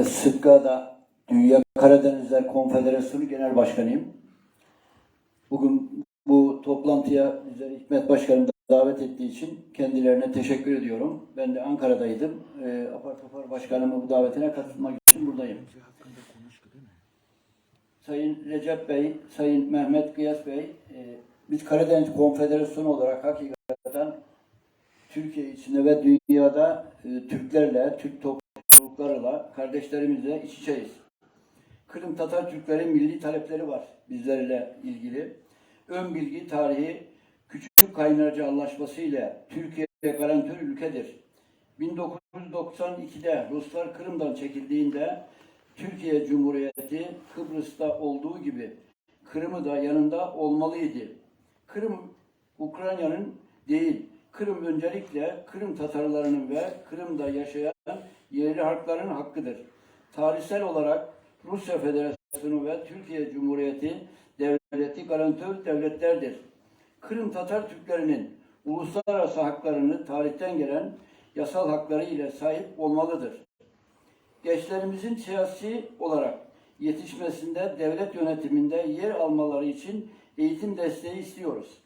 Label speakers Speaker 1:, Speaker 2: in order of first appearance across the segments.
Speaker 1: Sıkka'da Dünya Karadenizler Konfederasyonu Genel Başkanıyım. Bugün bu toplantıya bizleri Hikmet Başkanım davet ettiği için kendilerine teşekkür ediyorum. Ben de Ankara'daydım. E, apar topar başkanımın bu davetine katılmak için buradayım. Sayın Recep Bey, Sayın Mehmet Kıyas Bey, e, biz Karadeniz Konfederasyonu olarak hakikaten Türkiye içinde ve dünyada e, Türklerle, Türk topluluklarıyla, kardeşlerimizle iç içeyiz. Kırım Tatar Türklerin milli talepleri var bizlerle ilgili. Ön bilgi tarihi Küçük Kaynarca Anlaşması ile Türkiye garantör ülkedir. 1992'de Ruslar Kırım'dan çekildiğinde Türkiye Cumhuriyeti Kıbrıs'ta olduğu gibi Kırım'ı da yanında olmalıydı. Kırım Ukrayna'nın değil, Kırım öncelikle Kırım Tatarlarının ve Kırım'da yaşayan yerli halkların hakkıdır. Tarihsel olarak Rusya Federasyonu ve Türkiye Cumhuriyeti devleti garantör devletlerdir. Kırım Tatar Türklerinin uluslararası haklarını tarihten gelen yasal hakları ile sahip olmalıdır. Gençlerimizin siyasi olarak yetişmesinde devlet yönetiminde yer almaları için eğitim desteği istiyoruz.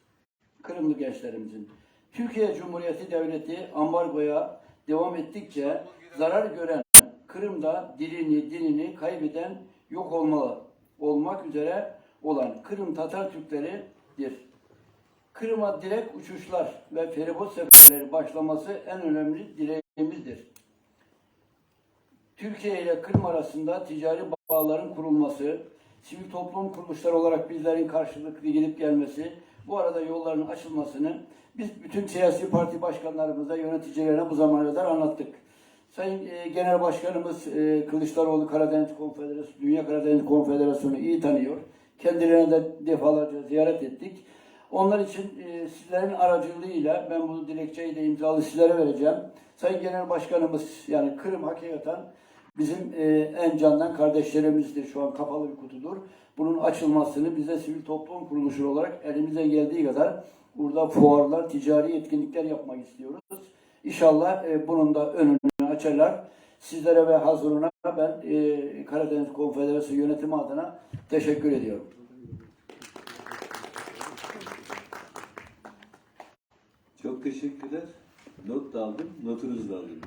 Speaker 1: Kırımlı gençlerimizin. Türkiye Cumhuriyeti Devleti ambargoya devam ettikçe zarar gören Kırım'da dilini, dinini kaybeden yok olmalı olmak üzere olan Kırım Tatar Türkleridir. Kırım'a direkt uçuşlar ve feribot seferleri başlaması en önemli dileğimizdir. Türkiye ile Kırım arasında ticari bağların kurulması, sivil toplum kuruluşları olarak bizlerin karşılıklı gidip gelmesi, bu arada yolların açılmasını biz bütün siyasi parti başkanlarımıza, yöneticilerine bu zamana kadar anlattık. Sayın e, Genel Başkanımız e, Kılıçdaroğlu Karadeniz Konfederasyonu, Dünya Karadeniz Konfederasyonu iyi tanıyor. Kendilerine de defalarca ziyaret ettik. Onlar için e, sizlerin aracılığıyla ben bu dilekçeyi de imzalı sizlere vereceğim. Sayın Genel Başkanımız yani Kırım hakikaten bizim e, en candan kardeşlerimizdir. Şu an kapalı bir kutudur. Bunun açılmasını biz de sivil toplum kuruluşu olarak elimizden geldiği kadar burada fuarlar, ticari etkinlikler yapmak istiyoruz. İnşallah e, bunun da önünü açarlar. Sizlere ve hazırına ben e, Karadeniz Konfederasyonu yönetimi adına teşekkür ediyorum.
Speaker 2: Çok teşekkürler. Not da aldım, notunuzu da alayım.